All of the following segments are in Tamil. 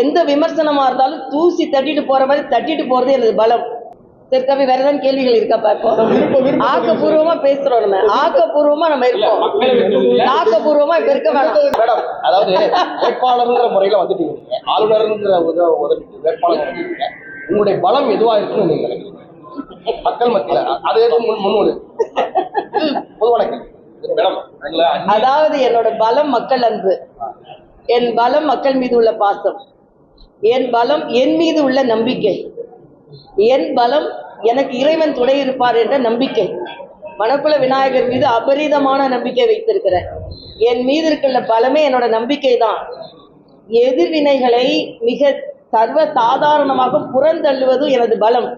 எந்த விமர்சனமா இருந்தாலும் தூசி தட்டிட்டு போற மாதிரி தட்டிட்டு போறது எனது பலம். சரி கவி வேற ஏதாவது கேள்விகள் இருக்கா பார்ப்போம்? ஆக்கப்பூர்வமா பேசுறோம் நம்ம. ஆக்கப்பூர்வமா நம்ம இருக்கோம் ஆக்கப்பூர்வமா இப்ப இருக்க வேணாம். மேடம் அதாவது வேட்பாளருங்கிற முறையில வந்துட்டீங்க. ஆளுநருங்கிற வேட்பாளர் உங்களுடைய பலம் எதுவா இருக்குன்னு நீங்க நினைக்கிறீங்க? மக்கள் மத்தியில. அது முன்னோடு பொதுவான மேடம் அதாவது என்னோட பலம் மக்கள் அன்பு. என் பலம் மக்கள் மீது உள்ள பாசம். என் பலம் என் மீது உள்ள நம்பிக்கை. என் பலம் எனக்கு இறைவன் துணை இருப்பார் என்ற நம்பிக்கை. மணக்குள விநாயகர் மீது அபரிதமான நம்பிக்கை வைத்திருக்கிறேன். என் மீது இருக்கிற பலமே என்னோட நம்பிக்கை தான் எதிர்வினைகளை மிக சர்வ சாதாரணமாக புறந்தள்ளுவதும் எனது பலம்.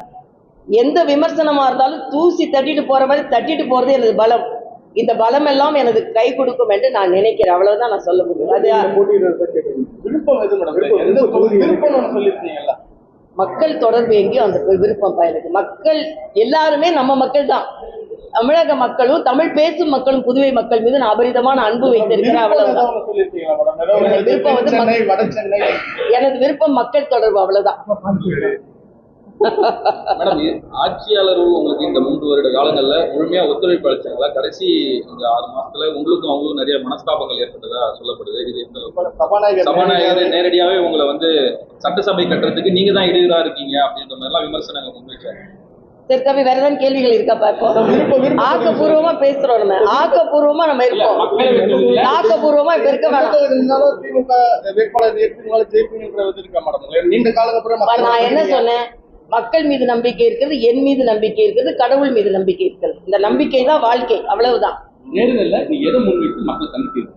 எந்த விமர்சனமாக இருந்தாலும் தூசி தட்டிட்டு போகிற மாதிரி தட்டிட்டு போகிறது எனது பலம். இந்த பலம் எல்லாம் எனது கை கொடுக்கும் என்று நான் நினைக்கிறேன். அவ்வளவுதான் நான் சொல்ல முடியும். விருப்பம் எது மேடம்? விருப்பம் மக்கள் தொடர்பு எங்கேயும் அந்த விருப்பம் பயனுக்கு மக்கள் எல்லாருமே நம்ம மக்கள் தான். தமிழக மக்களும் தமிழ் பேசும் மக்களும் புதுவை மக்கள் மீது நான் அபரிதமான அன்பு வைத்திருக்கிறேன் அவ்வளவுதான். விருப்பம் வந்து எனது விருப்பம் மக்கள் தொடர்பு அவ்வளவுதான். மேடம் இது ஆட்சியாளர்கள் உங்களுக்கு இந்த மூன்று வருட காலங்கள்ல முழுமையா ஒத்துழைப்பு அளிச்சாங்களா? கடைசி இந்த ஆறு மாசத்துல உங்களுக்கும் அவங்களுக்கும் நிறைய மனஸ்தாபங்கள் ஏற்பட்டதா சொல்லப்படுது? இது இந்த சபாநாயகர் சபாநாயகர் நேரடியாவே உங்களை வந்து சட்டசபை கட்டுறதுக்கு நீங்க தான் இடையூறா இருக்கீங்க அப்படின்ற மாதிரி எல்லாம் விமர்சனங்கள் முன்வைச்சாங்க சரி கவி வேற ஏதாவது கேள்விகள் இருக்கா பார்ப்போம் ஆக்கப்பூர்வமா பேசுறோம் நம்ம ஆக்கப்பூர்வமா நம்ம இருக்கோம் ஆக்கப்பூர்வமா இப்ப இருக்க இருந்தாலும் திமுக வேட்பாளர் ஏற்று உங்களால ஜெயிப்பீங்கன்றது இருக்கா மேடம்? நீண்ட காலம் அப்புறம் அப்ப நான் என்ன சொன்னேன்? மக்கள் மீது நம்பிக்கை இருக்கிறது என் மீது நம்பிக்கை இருக்கிறது கடவுள் மீது நம்பிக்கை இருக்கிறது. இந்த நம்பிக்கை தான் வாழ்க்கை அவ்வளவுதான். நேரில் நீ எதை முன்வைத்து மக்கள் சந்தித்தீர்கள்?